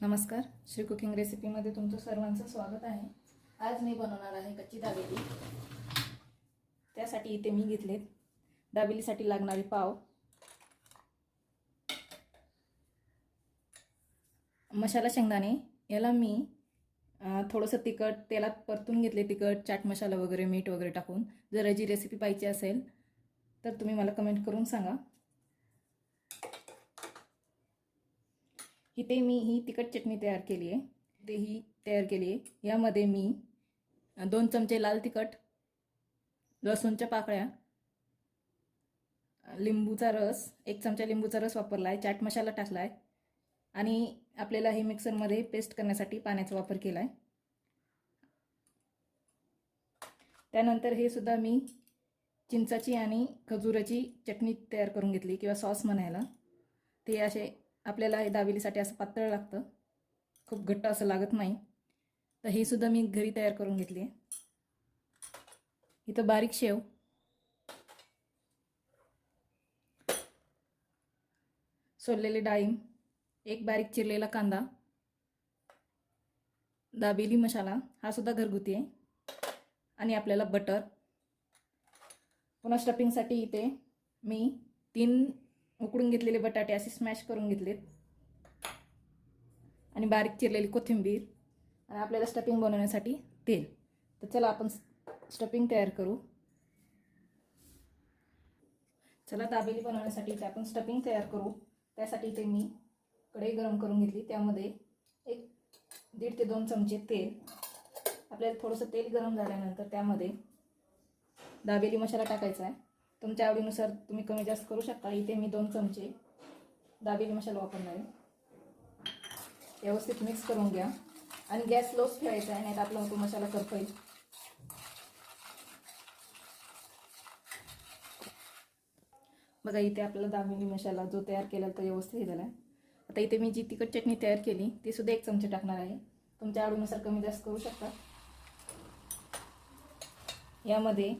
नमस्कार. श्री कुकिंग रेसिपीमध्ये तुमचं सर्वांचं स्वागत आहे. आज मी बनवणार आहे कच्ची दाबेली. त्यासाठी इथे मी घेतलेत दाबेलीसाठी लागणारे पाव. मसाला शेंगदाणे. याला मी थोडंसं तिखट तेलात परतून घेतले तिखट चाट मसाला वगैरे मीठ वगैरे टाकून. जर याची रेसिपी पाहिजे असेल तर तुम्ही मला कमेंट करून सांगा. इथे मी ही तिखट चटणी तयार केली आहे. ते ही तयार केली आहे. यामध्ये मी दोन चमचे लाल तिखट लसूणच्या पाकळ्या लिंबूचा रस एक चमचा लिंबूचा रस वापरला आहे चाट मसाला टाकला आहे आणि आपल्याला हे मिक्सरमध्ये पेस्ट करण्यासाठी पाण्याचा वापर केला आहे त्यानंतर हे सुद्धा मी चिंचाची आणि खजुराची चटणी तयार करून घेतली किंवा सॉस म्हणायला. ते असे आपल्याला हे दाबेलीसाठी असं पातळ लागतं. खूप घट्ट असं लागत नाही. तर हे सुद्धा मी घरी तयार करून घेतली आहे. इथं बारीक शेव. सोललेले डाळिंब. एक बारीक चिरलेला कांदा. दाबेली मसाला. हा सुद्धा घरगुती आहे. आणि आपल्याला बटर. पुन्हा स्टफिंगसाठी इथे मी तीन उकडून घेतलेले बटाटे असे स्मॅश करून घेतलेत. आणि बारीक चिरलेली कोथिंबीर आणि आपल्याला स्टफिंग बनवण्यासाठी तेल. तर चला आपण स्टफिंग तयार करू. चला दाबेली बनवण्यासाठी इथे आपण स्टफिंग तयार करू. त्यासाठी इथे मी कढई गरम करून घेतली. त्यामध्ये एक दीड ते दोन चमचे तेल. आपल्याला थोडंसं तेल गरम झाल्यानंतर त्यामध्ये दाबेली मसाला टाकायचा आहे. तुमच्या आवडीनुसार तुम्ही कमी जास्त करू शकता. इथे मी दोन चमचे दाबेली मसाला वापरणार आहे. व्यवस्थित मिक्स करून घ्या. आणि गॅस लोच ठेवायचा आहे नाही तर आपला तो मसाला करता बघा इथे आपला दाबेली मसाला जो तयार केला तो व्यवस्थित हे झाला. आहे आता इथे मी जी तिखट चटणी तयार केली ती सुद्धा एक चमचे टाकणार आहे. तुमच्या आवडीनुसार कमी जास्त करू शकता. यामध्ये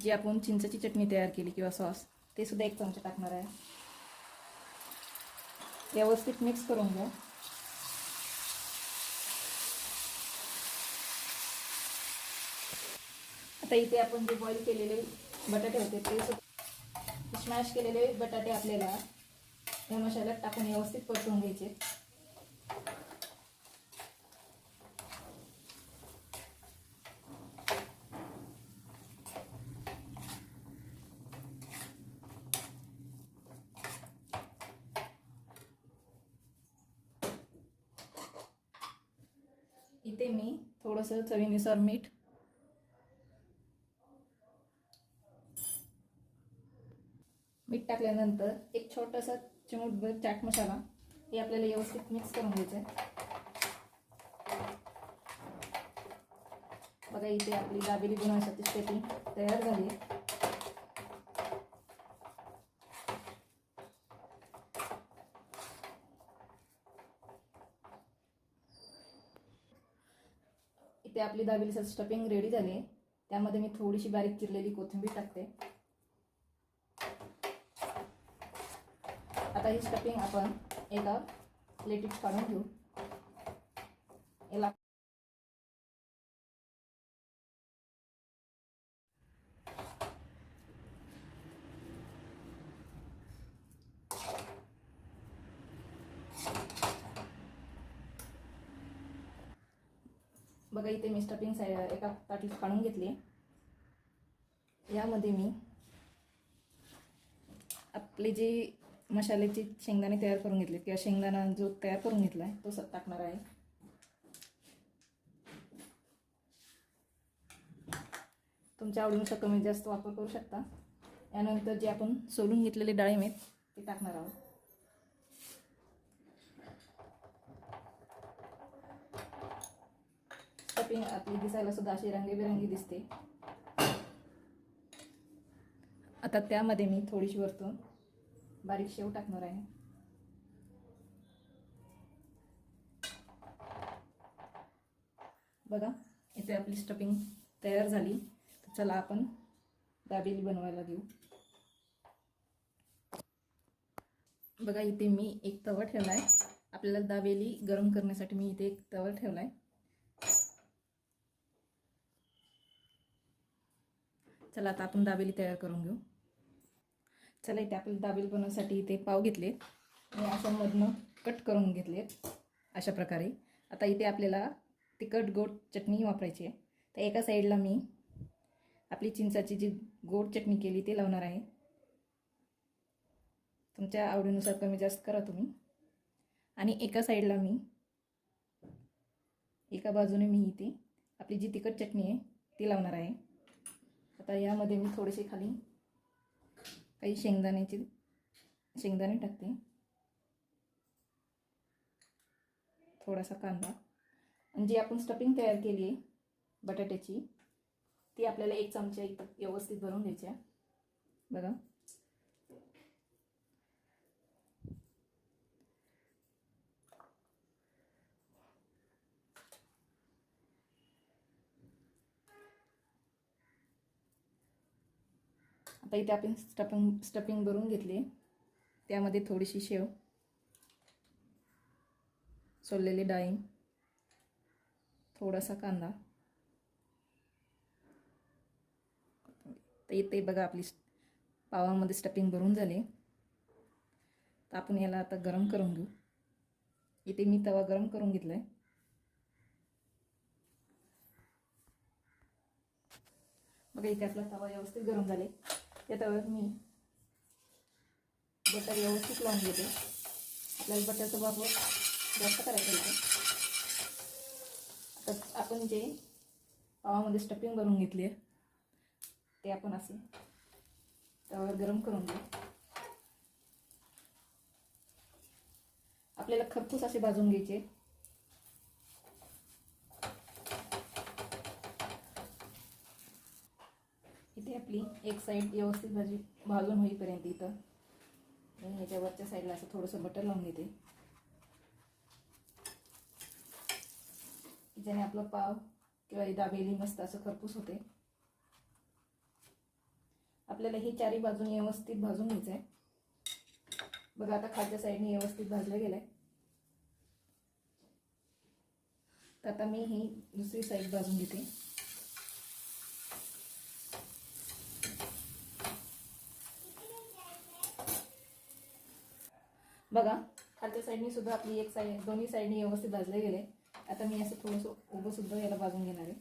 जी आपण चिंचाची चटणी तयार केली किंवा सॉस ते सुद्धा एक चमचा टाकणार आहे. व्यवस्थित मिक्स करून घ्या. आता इथे आपण जे बॉईल केलेले बटाटे होते ते स्मॅश केलेले बटाटे आपल्याला या मसाल्यात टाकून व्यवस्थित परतून घ्यायचे. इथे मी थोडंसं चवीनुसार मीठ. मीठ टाकल्यानंतर एक छोटासा चिमूटभर चाट मसाला हे आपल्याला व्यवस्थित मिक्स करून घ्यायचं आहे. बघा इथे आपली दाबेली बनवण्यासाठी स्टेपिंग तयार झाली आहे. इथे आपली दाबेलीचं स्टफिंग रेडी झाली आहे. त्यामध्ये मी थोडीशी बारीक चिरलेली कोथिंबीर टाकते. आता ही स्टफिंग आपण एका प्लेटीत काढून घेऊ. याला बघा इथे मी स्टफिंग साय- एका ताटीत काढून घेतली यामध्ये मी आपले जे मसाल्याचे शेंगदाणे तयार करून घेतले किंवा शेंगदाणा जो तयार करून घेतला आहे तो स- टाकणार आहे. तुमच्या आवडीनुसार कमी जास्त वापर करू शकता. यानंतर जे आपण सोलून घेतलेले डाळिंब आहेत ते टाकणार आहोत. शॉपिंग आपली दिसायला सुद्धा अशी रंगीबेरंगी दिसते. आता त्यामध्ये मी थोडीशी वरतून बारीक शेव टाकणार आहे. बघा इथे आपली स्टफिंग तयार झाली. तर चला आपण दाबेली बनवायला देऊ बघा इथे मी एक तवा ठेवला आहे आपल्याला दाबेली गरम करण्यासाठी मी इथे एक तवा ठेवला आहे चला आता आपण दाबेली तयार करून घेऊ. चला इथे आपल्याला दाबेली बनवण्यासाठी इथे पाव घेतले आणि असं मधनं कट करून घेतले अशा प्रकारे. आता इथे आपल्याला तिखट गोड चटणी वापरायची आहे. तर एका साईडला मी आपली चिंचाची जी गोड चटणी केली ती लावणार आहे. तुमच्या आवडीनुसार कमी जास्त करा तुम्ही. आणि एका साईडला मी एका बाजूने मी इथे आपली जी तिखट चटणी आहे ती लावणार आहे. आता यामध्ये मी थोडेसे खाली काही शेंगदाण्याची शेंगदाणे टाकते. थोडासा कांदा. आणि जी आपण स्टफिंग तयार केली आहे बटाट्याची ती आपल्याला एक चमचा एक व्यवस्थित भरून घ्यायची आहे. बघा. आता इथे आपण स्टपिंग स्टपिंग भरून घेतली. त्यामध्ये थोडीशी शेव सोललेली डाळिंब थोडासा कांदा. तर इथे बघा आपली पावामध्ये स्टपिंग भरून झाली. तर आपण याला आता गरम करून घेऊ. इथे मी तवा गरम करून घेतला आहे बघा इथे आपला तवा व्यवस्थित गरम झाले. त्या तव्यावर मी बटर व्यवस्थित लावून घेते. आपल्याला बटरचा वापर जास्त करायचा नाही. आता आपण जे पावामध्ये स्टफिंग भरून घेतली आहे ते आपण असे तव्यावर गरम करून घेऊ. आपल्याला खरपूस असे भाजून घ्यायचे इथे आपली एक साईड व्यवस्थित भाजी भाजून होईपर्यंत इथं. मी ह्याच्या वरच्या साईडला असं थोडंसं बटर लावून देते ज्याने आपलं पाव किंवा दाबेली मस्त असं खरपूस होते. आपल्याला ही चारी बाजून व्यवस्थित भाजून घ्यायचं आहे बघा आता खालच्या साईडने व्यवस्थित भाजलं गेलं आहे तर आता मी ही दुसरी साईड भाजून घेते. बघा खालच्या साईडनी सुद्धा आपली एक साईड दोन्ही साईडनी व्यवस्थित भाजले गेले. आता मी असं थोडंसं उभं सुद्धा याला भाजून घेणार आहे.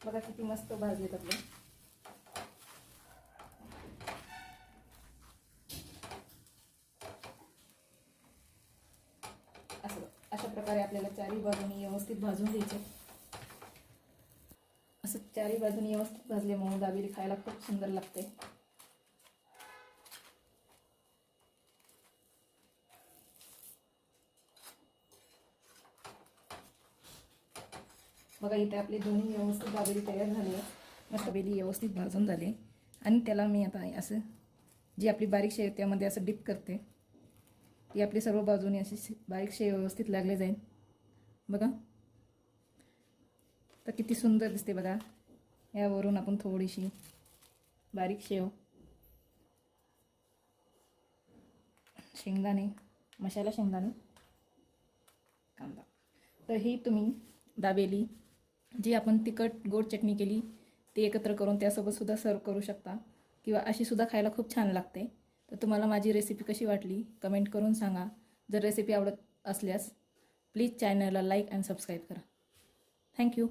बघा किती मस्त भाजलेत आपले. असं अशा प्रकारे आपल्याला चारी बाजूनी व्यवस्थित भाजून घ्यायचे. असं चारी बाजूनी व्यवस्थित भाजले म्हणून दाबेली खायला खूप सुंदर लागते बघा इथे आपले दोन्ही व्यवस्थित दाबेली तयार झाली. आहे दाबेली व्यवस्थित भाजून झाली. आणि त्याला मी आता असं जी आपली बारीक शेव त्यामध्ये असं डिप करते. ती आपली सर्व बाजूने अशी बारीक शेव व्यवस्थित लागले जाईल. बघा. तर किती सुंदर दिसते बघा. यावरून आपण थोडीशी बारीक शेव. शेंगदाणे मसाला शेंगदाणे कांदा. तर ही तुम्ही दाबेली जी आपण तिखट गोड चटणी केली ती एकत्र करून त्यासोबतसुद्धा सर्व करू शकता. किंवा अशीसुद्धा खायला खूप छान लागते. तर तुम्हाला माझी रेसिपी कशी वाटली कमेंट करून सांगा. जर रेसिपी आवडत असल्यास प्लीज चॅनलला लाईक अँड सबस्क्राईब करा. Thank you